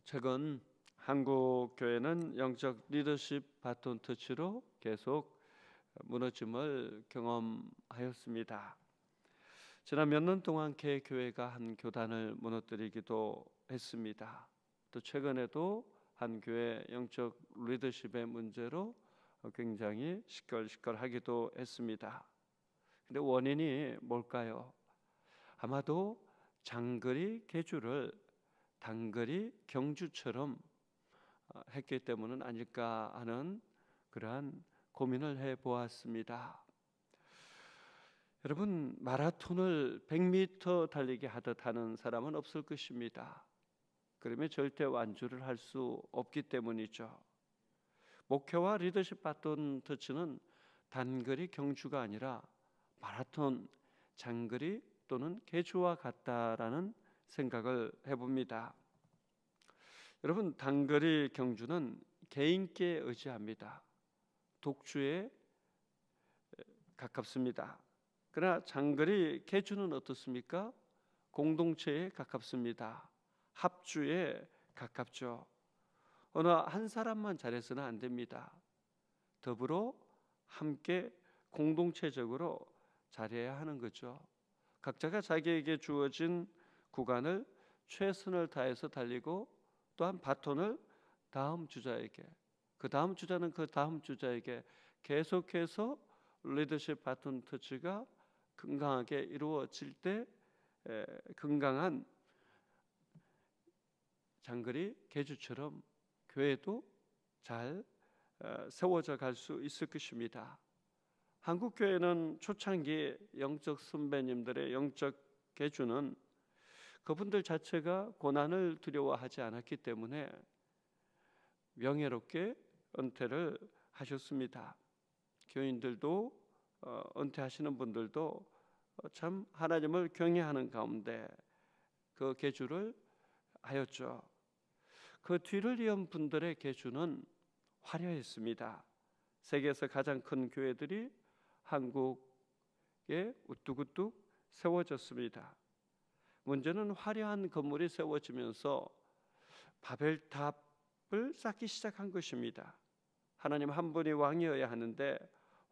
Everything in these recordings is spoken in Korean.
최근 한국 교회는 영적 리더십 바톤 터치로 계속 무너짐을 경험하였습니다. 지난 몇 년 동안 개 교회가 한 교단을 무너뜨리기도 했습니다. 또 최근에도 한 교회 영적 리더십의 문제로 굉장히 시끌시끌하기도 했습니다. 근데 원인이 뭘까요? 아마도 장거리 개주를 단거리 경주처럼 어, 했기 때문은 아닐까 하는 그러한 고민을 해 보았습니다. 여러분 마라톤을 100m 달리기 하듯 하는 사람은 없을 것입니다. 그러면 절대 완주를 할 수 없기 때문이죠. 목회와 리더십 바톤 터치는 단거리 경주가 아니라 마라톤 장거리 또는 개주와 같다라는 생각을 해봅니다. 여러분 단거리 경주는 개인께 의지합니다. 독주에 가깝습니다. 그러나 장거리 개주는 어떻습니까? 공동체에 가깝습니다. 합주에 가깝죠. 어느 한 사람만 잘해서는 안 됩니다. 더불어 함께 공동체적으로 잘해야 하는 거죠. 각자가 자기에게 주어진 구간을 최선을 다해서 달리고 또한 바톤을 다음 주자에게 그 다음 주자는 그 다음 주자에게 계속해서 리더십 바톤 터치가 건강하게 이루어질 때 에, 건강한 장거리 개주처럼 교회도 잘 어, 세워져 갈 수 있을 것입니다. 한국 교회는 초창기 영적 선배님들의 영적 개주는 그분들 자체가 고난을 두려워하지 않았기 때문에 명예롭게 은퇴를 하셨습니다. 교인들도 어, 은퇴하시는 분들도 참 하나님을 경외하는 가운데 그 계주를 하였죠. 그 뒤를 이은 분들의 계주는 화려했습니다. 세계에서 가장 큰 교회들이 한국에 우뚝우뚝 세워졌습니다. 문제는 화려한 건물이 세워지면서 바벨탑을 쌓기 시작한 것입니다. 하나님 한 분이 왕이어야 하는데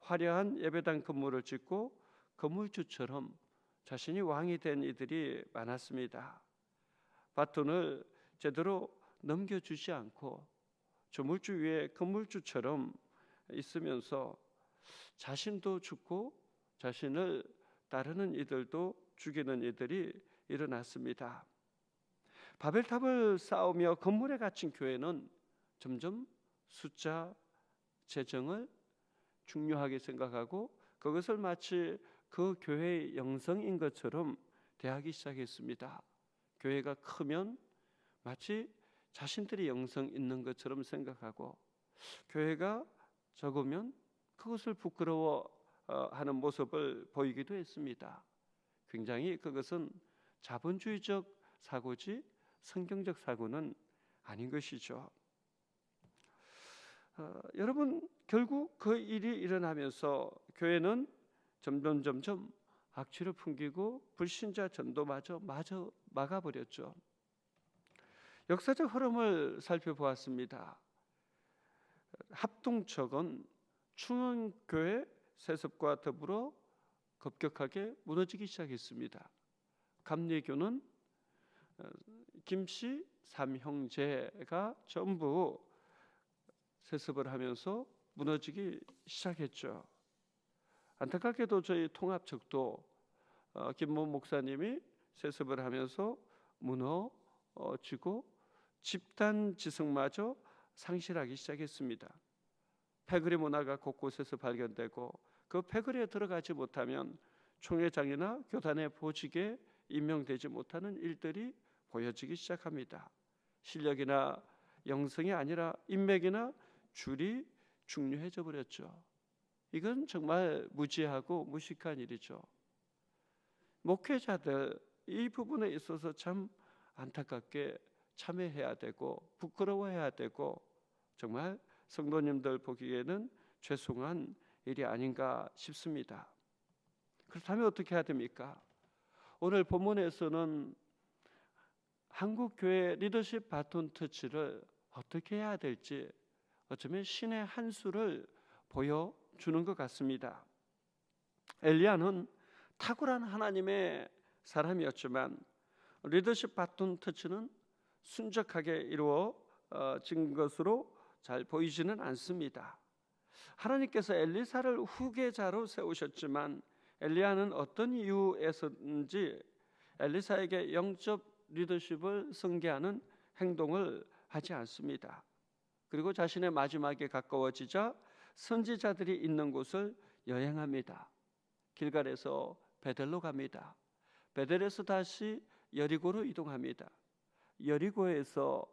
화려한 예배당 건물을 짓고 건물주처럼 자신이 왕이 된 이들이 많았습니다. 바톤을 제대로 넘겨주지 않고 조물주 위에 건물주처럼 있으면서 자신도 죽고 자신을 따르는 이들도 죽이는 이들이 일어났습니다. 바벨탑을 쌓으며 건물에 갇힌 교회는 점점 숫자 재정을 중요하게 생각하고 그것을 마치 그 교회의 영성인 것처럼 대하기 시작했습니다. 교회가 크면 마치 자신들이 영성 있는 것처럼 생각하고 교회가 적으면 그것을 부끄러워하는 모습을 보이기도 했습니다. 굉장히 그것은 자본주의적 사고지 성경적 사고는 아닌 것이죠. 어, 여러분 결국 그 일이 일어나면서 교회는 점점 점점 악취를 풍기고 불신자 전도마저 마저 막아버렸죠. 역사적 흐름을 살펴보았습니다. 합동척은 충원교회 세습과 더불어 급격하게 무너지기 시작했습니다. 감리교는 어, 김씨 삼형제가 전부 세습을 하면서 무너지기 시작했죠. 안타깝게도 저희 통합측도 어, 김모 목사님이 세습을 하면서 무너지고 집단 지성마저 상실하기 시작했습니다. 패거리 문화가 곳곳에서 발견되고 그 패거리에 들어가지 못하면 총회장이나 교단의 보직에 임명되지 못하는 일들이 보여지기 시작합니다. 실력이나 영성이 아니라 인맥이나 줄이 중요해져 버렸죠. 이건 정말 무지하고 무식한 일이죠. 목회자들 이 부분에 있어서 참 안타깝게 참여해야 되고 부끄러워해야 되고 정말 성도님들 보기에는 죄송한 일이 아닌가 싶습니다. 그렇다면 어떻게 해야 됩니까? 오늘 본문에서는 한국 교회 리더십 바톤 터치를 어떻게 해야 될지 어쩌면 신의 한 수를 보여 주는 것 같습니다. 엘리야는 탁월한 하나님의 사람이었지만 리더십 바톤 터치는 순적하게 이루어진 것으로 잘 보이지는 않습니다. 하나님께서 엘리사를 후계자로 세우셨지만 엘리야는 어떤 이유에서인지 엘리사에게 영적 리더십을 승계하는 행동을 하지 않습니다. 그리고 자신의 마지막에 가까워지자 선지자들이 있는 곳을 여행합니다. 길갈에서 베델로 갑니다. 베델에서 다시 여리고로 이동합니다. 여리고에서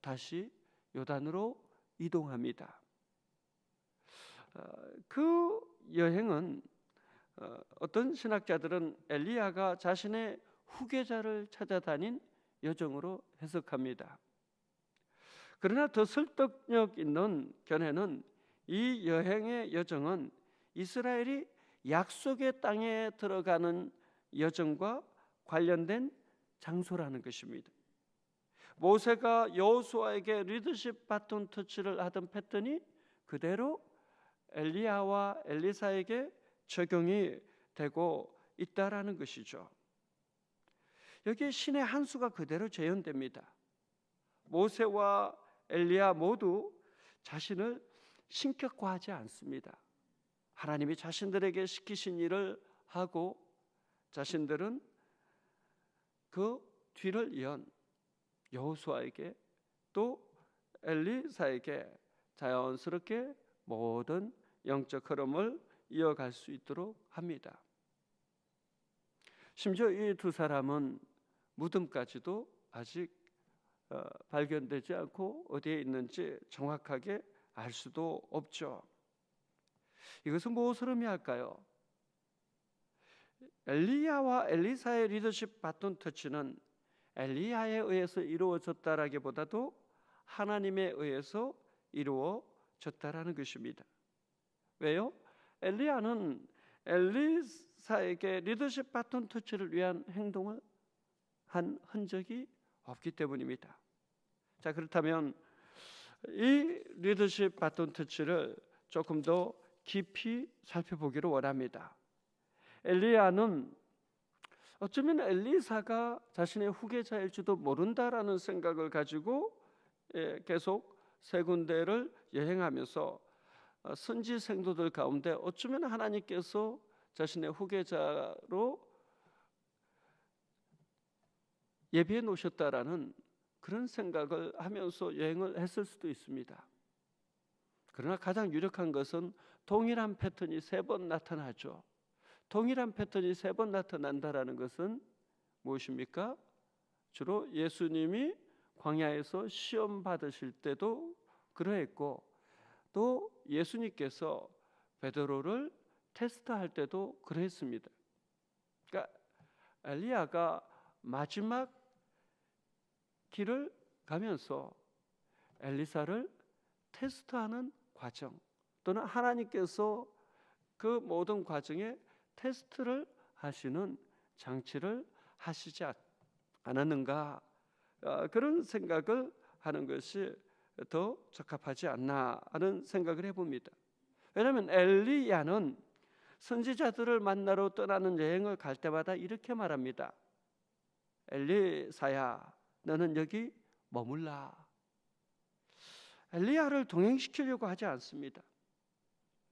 다시 요단으로 이동합니다. 어, 그 여행은 어, 어떤 신학자들은 엘리야가 자신의 후계자를 찾아다닌 여정으로 해석합니다. 그러나 더 설득력 있는 견해는 이 여행의 여정은 이스라엘이 약속의 땅에 들어가는 여정과 관련된 장소라는 것입니다. 모세가 여호수아에게 리더십 바톤 터치를 하던 패턴이 그대로 엘리야와 엘리사에게 적용이 되고 있다라는 것이죠. 여기 신의 한 수가 그대로 재현됩니다. 모세와 엘리야 모두 자신을 신격화하지 않습니다. 하나님이 자신들에게 시키신 일을 하고 자신들은 그 뒤를 이은 여호수아에게 또 엘리사에게 자연스럽게 모든 영적 흐름을 이어갈 수 있도록 합니다. 심지어 이 두 사람은 무덤까지도 아직 어, 발견되지 않고 어디에 있는지 정확하게 알 수도 없죠. 이것은 무엇을 의미할까요? 엘리야와 엘리사의 리더십 바톤 터치는 엘리야에 의해서 이루어졌다라기보다도 하나님에 의해서 이루어졌다라는 것입니다. 왜요? 엘리야는 엘리사에게 리더십 바톤 터치를 위한 행동을 한 흔적이 없기 때문입니다. 자 그렇다면 이 리더십 바톤 터치를 조금 더 깊이 살펴보기를 원합니다. 엘리야는 어쩌면 엘리사가 자신의 후계자일지도 모른다라는 생각을 가지고 예, 계속 세 군데를 여행하면서 어, 선지 생도들 가운데 어쩌면 하나님께서 자신의 후계자로 예비해 놓으셨다라는 그런 생각을 하면서 여행을 했을 수도 있습니다. 그러나 가장 유력한 것은 동일한 패턴이 세 번 나타나죠. 동일한 패턴이 세 번 나타난다라는 것은 무엇입니까? 주로 예수님이 광야에서 시험 받으실 때도 그러했고 또 예수님께서 베드로를 테스트할 때도 그랬습니다. 그러니까 엘리야가 마지막 길을 가면서 엘리사를 테스트하는 과정 또는 하나님께서 그 모든 과정에 테스트를 하시는 장치를 하시지 않았는가 어, 그런 생각을 하는 것이 더 적합하지 않나 하는 생각을 해봅니다. 왜냐하면 엘리야는 선지자들을 만나러 떠나는 여행을 갈 때마다 이렇게 말합니다. 엘리사야, 너는 여기 머물라. 엘리야를 동행시키려고 하지 않습니다.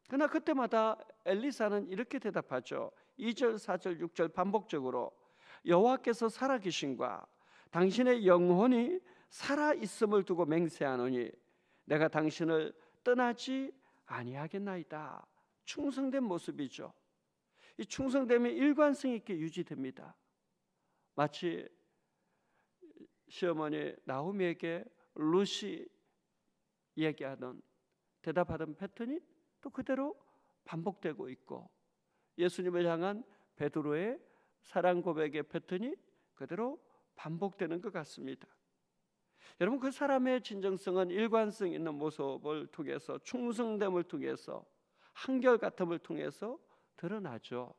그러나 그때마다 엘리사는 이렇게 대답하죠. 2절, 4절, 6절 반복적으로 여호와께서 살아계신과 당신의 영혼이 살아 있음을 두고 맹세하노니 내가 당신을 떠나지 아니하겠나이다. 충성된 모습이죠. 이 충성됨이 일관성 있게 유지됩니다. 마치 시어머니 나오미에게 루시 얘기하던 대답하던 패턴이 또 그대로 반복되고 있고 예수님을 향한 베드로의 사랑 고백의 패턴이 그대로 반복되는 것 같습니다. 여러분 그 사람의 진정성은 일관성 있는 모습을 통해서 충성됨을 통해서 한결같음을 통해서 드러나죠.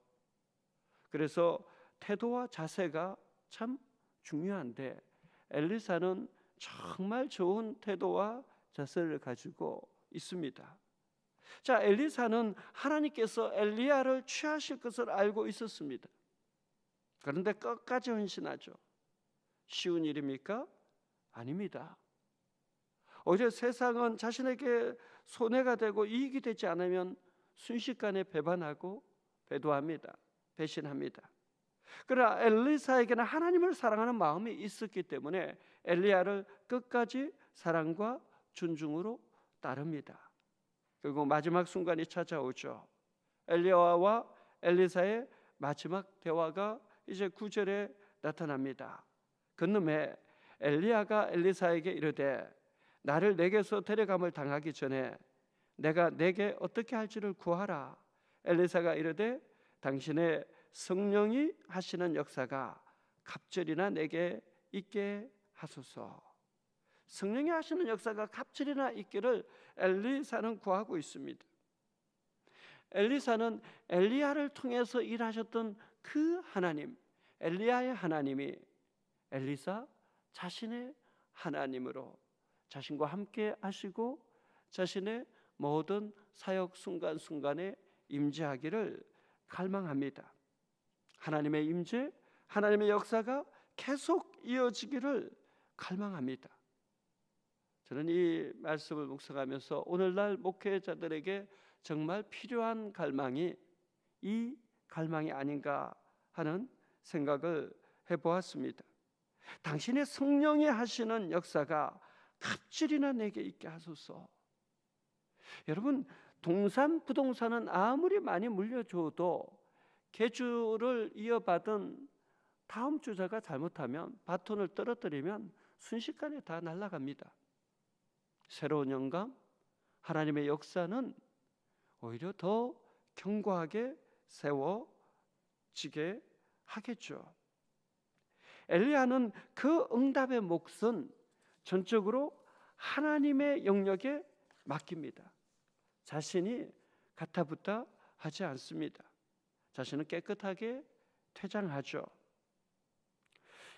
그래서 태도와 자세가 참 중요한데 엘리사는 정말 좋은 태도와 자세를 가지고 있습니다. 자, 엘리사는 하나님께서 엘리야를 취하실 것을 알고 있었습니다. 그런데 끝까지 헌신하죠. 쉬운 일입니까? 아닙니다. 오히려 세상은 자신에게 손해가 되고 이익이 되지 않으면 순식간에 배반하고 배도합니다. 배신합니다. 그러나 엘리사에게는 하나님을 사랑하는 마음이 있었기 때문에 엘리야를 끝까지 사랑과 존중으로 따릅니다. 그리고 마지막 순간이 찾아오죠. 엘리야와 엘리사의 마지막 대화가 이제 구절에 나타납니다. 그놈에 엘리야가 엘리사에게 이르되 나를 내게서 데려감을 당하기 전에 내가 내게 어떻게 할지를 구하라. 엘리사가 이르되 당신의 성령이 하시는 역사가 갑절이나 내게 있게 하소서. 성령이 하시는 역사가 갑절이나 있기를 엘리사는 구하고 있습니다. 엘리사는 엘리야를 통해서 일하셨던 그 하나님, 엘리야의 하나님이 엘리사 자신의 하나님으로 자신과 함께 하시고 자신의 모든 사역 순간순간에 임재하기를 갈망합니다. 하나님의 임재, 하나님의 역사가 계속 이어지기를 갈망합니다. 저는 이 말씀을 묵상하면서 오늘날 목회자들에게 정말 필요한 갈망이 이 갈망이 아닌가 하는 생각을 해보았습니다. 당신의 성령이 하시는 역사가 갑질이나 내게 있게 하소서. 여러분 동산 부동산은 아무리 많이 물려줘도 개주를 이어받은 다음 주자가 잘못하면 바톤을 떨어뜨리면 순식간에 다 날아갑니다. 새로운 영감, 하나님의 역사는 오히려 더 견고하게 세워지게 하겠죠. 엘리야는 그 응답의 몫은 전적으로 하나님의 영역에 맡깁니다. 자신이 가타부타 하지 않습니다. 자신은 깨끗하게 퇴장하죠.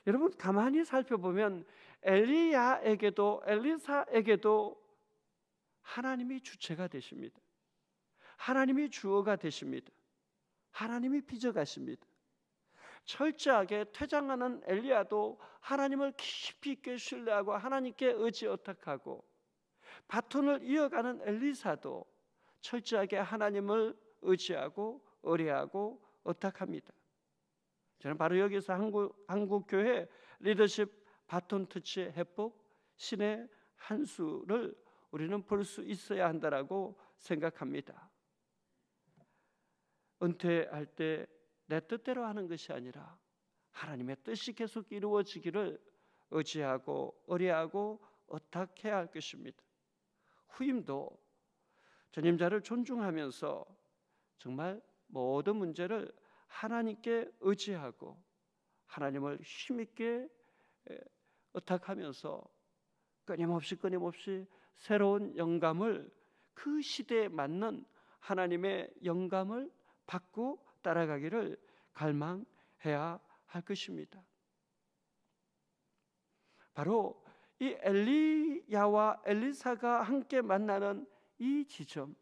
여러분 가만히 살펴보면 엘리야에게도 엘리사에게도 하나님이 주체가 되십니다. 하나님이 주어가 되십니다. 하나님이 빚어가십니다. 철저하게 퇴장하는 엘리야도 하나님을 깊이 있게 신뢰하고 하나님께 의지 의탁하고 바톤을 이어가는 엘리사도 철저하게 하나님을 의지하고 의뢰하고 의탁합니다. 저는 바로 여기서 한국 한국 교회 리더십 바톤 터치 해법 신의 한 수를 우리는 볼 수 있어야 한다라고 생각합니다. 은퇴할 때 내 뜻대로 하는 것이 아니라 하나님의 뜻이 계속 이루어지기를 의지하고 의뢰하고 의탁해야 할 것입니다. 후임도 전임자를 존중하면서 정말 모든 문제를 하나님께 의지하고 하나님을 힘 있게 의탁하면서 끊임없이 끊임없이 새로운 영감을 그 시대에 맞는 하나님의 영감을 받고 따라가기를 갈망해야 할 것입니다. 바로 이 엘리야와 엘리사가 함께 만나는 이 지점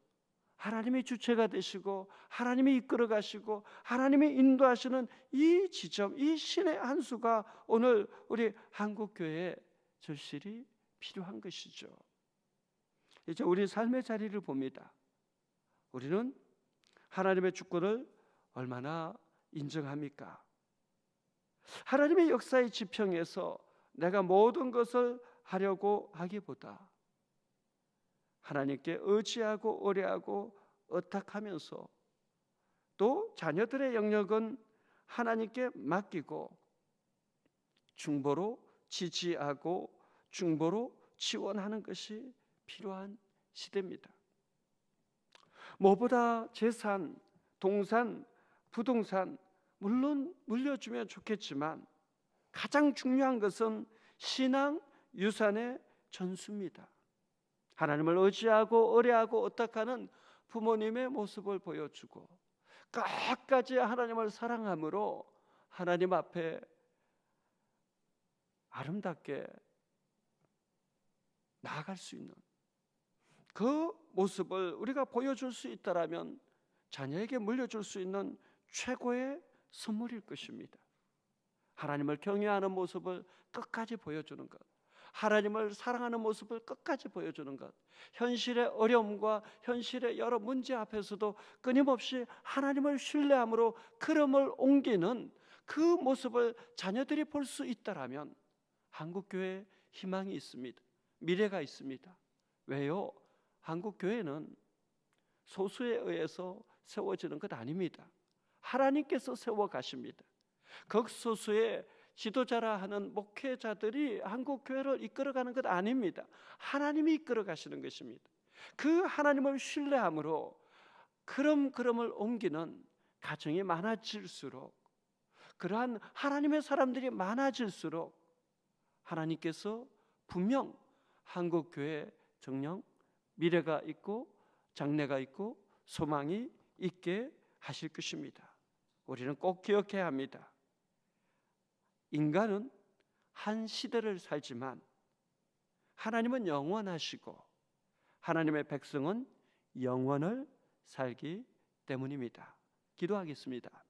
하나님이 주체가 되시고 하나님이 이끌어 가시고 하나님이 인도하시는 이 지점 이 신의 한 수가 오늘 우리 한국 교회에 절실히 필요한 것이죠. 이제 우리 삶의 자리를 봅니다. 우리는 하나님의 주권을 얼마나 인정합니까? 하나님의 역사의 지평에서 내가 모든 것을 하려고 하기보다 하나님께 의지하고 의뢰하고 의탁하면서 또 자녀들의 영역은 하나님께 맡기고 중보로 지지하고 중보로 지원하는 것이 필요한 시대입니다. 무엇보다 재산, 동산, 부동산 물론 물려주면 좋겠지만 가장 중요한 것은 신앙 유산의 전수입니다. 하나님을 의지하고 의뢰하고 의탁하는 부모님의 모습을 보여주고 끝까지 하나님을 사랑함으로 하나님 앞에 아름답게 나아갈 수 있는 그 모습을 우리가 보여줄 수 있다라면 자녀에게 물려줄 수 있는 최고의 선물일 것입니다. 하나님을 경외하는 모습을 끝까지 보여주는 것. 하나님을 사랑하는 모습을 끝까지 보여주는 것. 현실의 어려움과 현실의 여러 문제 앞에서도 끊임없이 하나님을 신뢰함으로 걸음을 옮기는 그 모습을 자녀들이 볼 수 있다라면 한국 교회에 희망이 있습니다. 미래가 있습니다. 왜요? 한국 교회는 소수에 의해서 세워지는 것 아닙니다. 하나님께서 세워 가십니다. 극소수의 지도자라 하는 목회자들이 한국 교회를 이끌어가는 것 아닙니다. 하나님이 이끌어 가시는 것입니다. 그 하나님을 신뢰함으로 그럼 그럼을 옮기는 가정이 많아질수록 그러한 하나님의 사람들이 많아질수록 하나님께서 분명 한국 교회 정령 미래가 있고 장래가 있고 소망이 있게 하실 것입니다. 우리는 꼭 기억해야 합니다. 인간은 한 시대를 살지만 하나님은 영원하시고 하나님의 백성은 영원을 살기 때문입니다. 기도하겠습니다.